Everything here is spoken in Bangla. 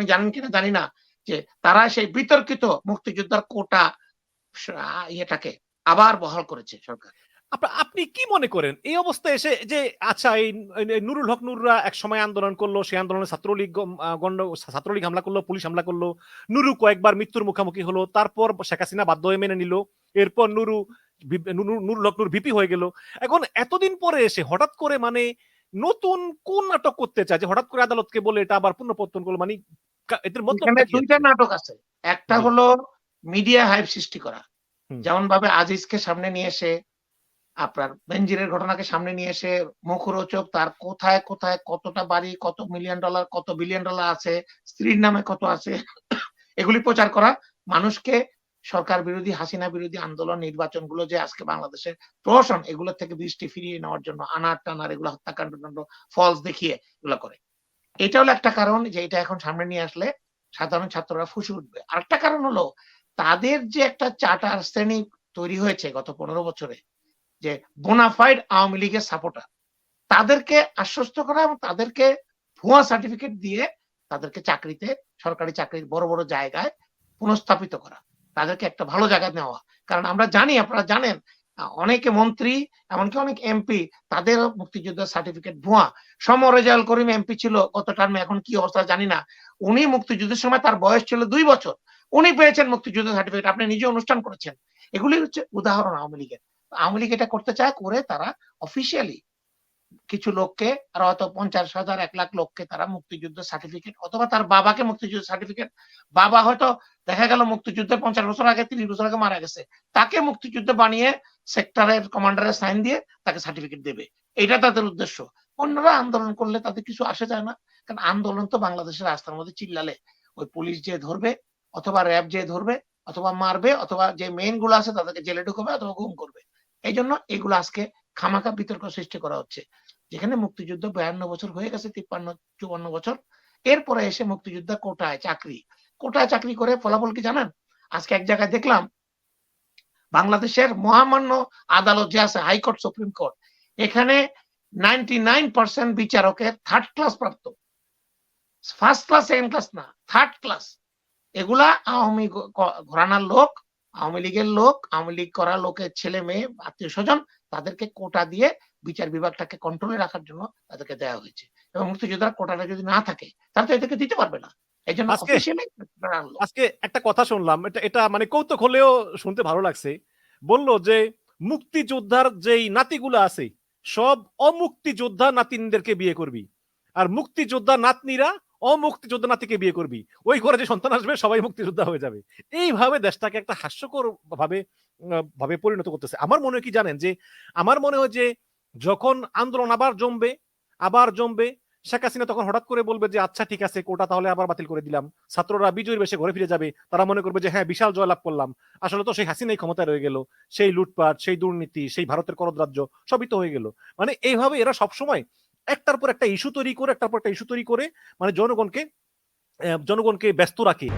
আপনি জানেন কিনা জানি না, যে তারা সেই বিতর্কিত মুক্তিযোদ্ধার কোটা ইয়েটাকে আবার বহাল করেছে সরকার। আপনি কি মনে করেন? এই অবস্থায় এসে যে আচ্ছা এই নুরুল হক নুররা এক সময় আন্দোলন করল, সেই আন্দোলনে ছাত্রলীগ গণ্ড, ছাত্রলীগ হামলা করল, পুলিশ হামলা করল। নুরু কয়েকবার মৃত্যুর মুখোমুখি হলো, তারপর শেখ হাসিনা বাধ্য হয়ে মেনে নিল। এরপর নুরু নুরুল হক নুর ভিপি হয়ে গেল। এখন এতদিন পরে এসে হঠাৎ করে মানে নতুন কোন নাটক করতে চায়? যে হঠাৎ করে আদালতকে বলে এটা আবার পুনঃপত্তন করল মানে এদের কি দুইটা নাটক আছে। একটা হলো মিডিয়া হাইপ সৃষ্টি করা। যেমন ভাবে আজিজকে সামনে নিয়ে এসে আপনার বেঞ্জিরের ঘটনাকে সামনে নিয়ে এসে মুখরোচক তার কোথায় কোথায় কতটা বাড়ি কত মিলিয়ন ডলার কত বিলিয়ন ডলার আছে স্ত্রীর নামে কত আছে এগুলি প্রচার করা। মানুষকে সরকার বিরোধী হাসিনা বিরোধী আন্দোলন নির্বাচনগুলো যে আজকে বাংলাদেশের প্রহসন এগুলো থেকে দৃষ্টি ফিরিয়ে নেওয়ার জন্য আনার টানার এগুলো হত্যাকাণ্ড ফলস দেখিয়ে এগুলো করে। এটা হলো একটা কারণ যে এটা এখন সামনে নিয়ে আসলে সাধারণ ছাত্ররা ফুসে উঠবে। আরেকটা কারণ হলো তাদের যে একটা চার্টার শ্রেণি তৈরি হয়েছে গত পনেরো বছরে, যে বোনাফাইড আওয়ামী লীগের সাপোর্টার তাদেরকে আশ্বস্ত করা এবং তাদেরকে ভুয়া সার্টিফিকেট দিয়ে তাদেরকে চাকরিতে, সরকারি চাকরির বড় বড় জায়গায় পুনঃস্থাপিত করা, তাদেরকে একটা ভালো জায়গায় নেওয়া। কারণ আমরা জানি, আপনারা জানেন অনেকে মন্ত্রী, এমনকি অনেক এমপি, তাদের মুক্তিযোদ্ধার সার্টিফিকেট ভুয়া। সম রেজাউল করিম এমপি ছিল গত টার্মে, এখন কি অবস্থা জানি না। উনি মুক্তিযুদ্ধের সময় তার বয়স ছিল দুই বছর। উনি পেয়েছেন মুক্তিযুদ্ধ সার্টিফিকেট আপনি নিজে অনুষ্ঠান করেছেন। এগুলি হচ্ছে উদাহরণ আওয়ামী লীগের। আওয়ামী লীগ এটা করতে চায়, করে তারা অফিসিয়ালি কিছু লোককে আর হয়তো পঞ্চাশ হাজার, এক লাখ লোককে তারা মুক্তিযুদ্ধ সার্টিফিকেট অথবা তার বাবাকে মুক্তিযুদ্ধ সার্টিফিকেট বাবা হয়তো দেখা গেল মুক্তিযুদ্ধের পঞ্চাশ বছর আগে, তিরিশ বছর আগে মারা গেছে। তাকে মুক্তিযুদ্ধ বানিয়ে সেক্টরের কমান্ডারের সাইন দিয়ে তাকে সার্টিফিকেট দেবে। এটা তাদের উদ্দেশ্য। অন্যরা আন্দোলন করলে তাদের কিছু আসে যায় না, কারণ আন্দোলন তো বাংলাদেশের রাস্তার মধ্যে চিল্লালে। ওই পুলিশ যে ধরবে, অথবা র্যাব যে ধরবে, অথবা মারবে, অথবা যে মেইনগুলো আছে তাদেরকে জেলে ঢুকবে অথবা গুম করবে। এই জন্য এগুলো আজকে খামাখা বিতর্ক সৃষ্টি করা হচ্ছে। যেখানে মুক্তিযুদ্ধ বায়ান্ন বছর হয়ে গেছে, তিপ্পান্ন, চুয়ান্ন বছর। এরপরে এসে মুক্তিযোদ্ধা কোটায় চাকরি। কোটায় চাকরি করে ফলাফল কি জানেন? আজকে এক জায়গায় দেখলাম বাংলাদেশের মহামান্য আদালত যে আছে, হাইকোর্ট, সুপ্রিম কোর্ট, এখানে নাইনটি নাইন পার্সেন্ট বিচারকের থার্ড ক্লাস প্রাপ্ত। ফার্স্ট ক্লাস সেকেন্ড ক্লাস না থার্ড ক্লাস এগুলা আওয়ামী ঘরানার লোক, আওয়ামী লীগের লোক, আওয়ামী লীগ করা লোকের ছেলে মেয়ে, আত্মীয় স্বজন, তাদেরকে কোটা দিয়ে বিচার বিভাগটাকে কন্ট্রোলে রাখার জন্য তাদেরকে দেওয়া হয়েছে। এবং মুক্তিযোদ্ধার কোটাটা যদি না থাকে তাহলে তো এদেরকে দিতে পারবে না। আজকে- একটা কথা শুনলাম এটা এটা মানে কৌতুক হলেও শুনতে ভালো লাগছে। বলল যে মুক্তিযোদ্ধার যেই নাতিগুলো আছে সব অমুক্তিযোদ্ধা নাতিনদেরকে বিয়ে করবি। আর মুক্তিযোদ্ধা নাতনিরা অমুক্তিযোদ্ধা নাতিকে বিয়ে করবি। ওই ঘরে যে সন্তান আসবে সবাই মুক্তিযোদ্ধা হয়ে যাবে। এইভাবে দেশটাকে একটা হাস্যকর ভাবে ভাবে পরিণত করতেছে। আমার মনে হয় কি জানেন যে আমার মনে হয় যে যখন আন্দোলন আবার জমবে আবার জমবে শেখ হাসিনা তখন হঠাৎ করে বলবে যে আচ্ছা ঠিক আছে, কোটা তাহলে আবার বাতিল করে দিলাম। ছাত্ররা বিজয়ীর বেশে ঘরে ফিরে যাবে, তারা মনে করবে যে হ্যাঁ বিশাল জয়লাভ করলাম। আসলে তো সেই হাসিনাই ক্ষমতায় রয়ে গেল, সেই লুটপাট, সেই দুর্নীতি, সেই ভারতের করদরাজ্য, সবই তো হয়ে গেল। মানে এইভাবে এরা সবসময় একটার পর একটা ইস্যু তৈরি করে, একটার পর একটা ইস্যু তৈরি করে মানে জনগণকে জনগণকে ব্যস্ত রাখে।